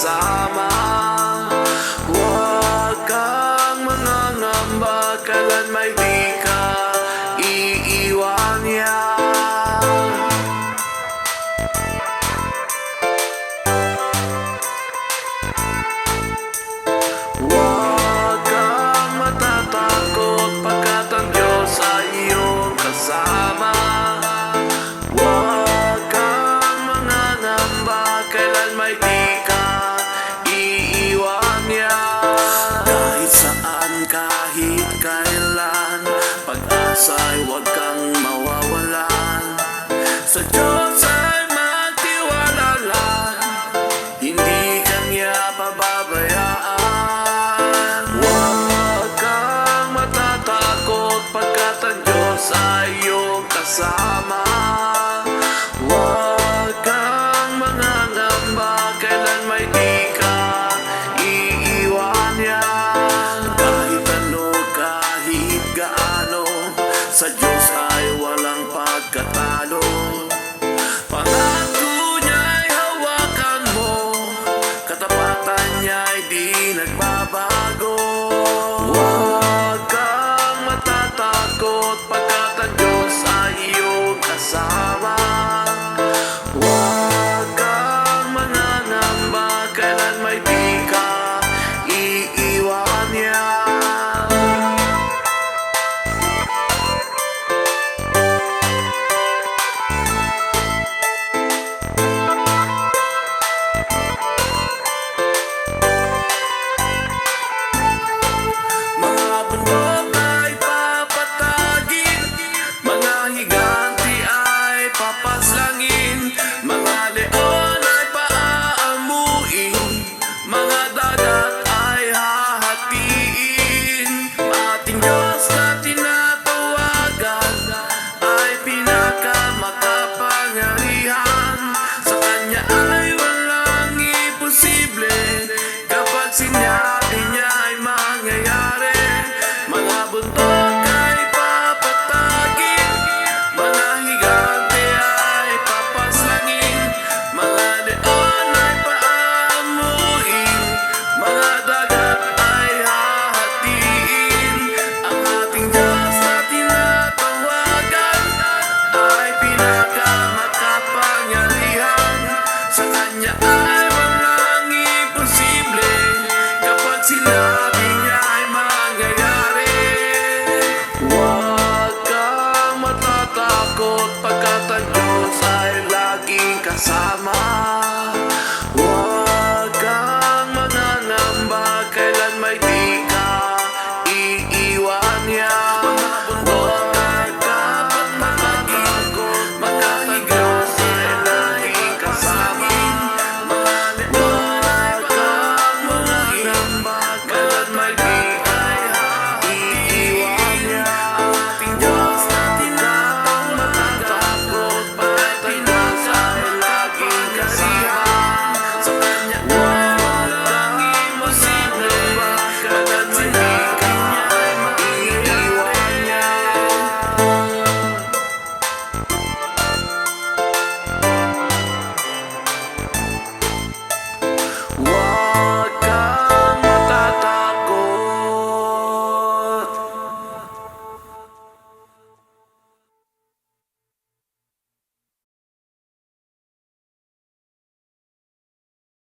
kasama Huwag kahit kailan? Pag-asa'y huwag kang mawawalan. Sa Diyos ay magtiwala lang Hindi kanya pababayaan. Huwag kang matatakot Pagkat ang Diyos ay Diyos walang pagkatalo. Pangako niya'y hawakan mo. Katapatan niya'y di nagbabago. тут под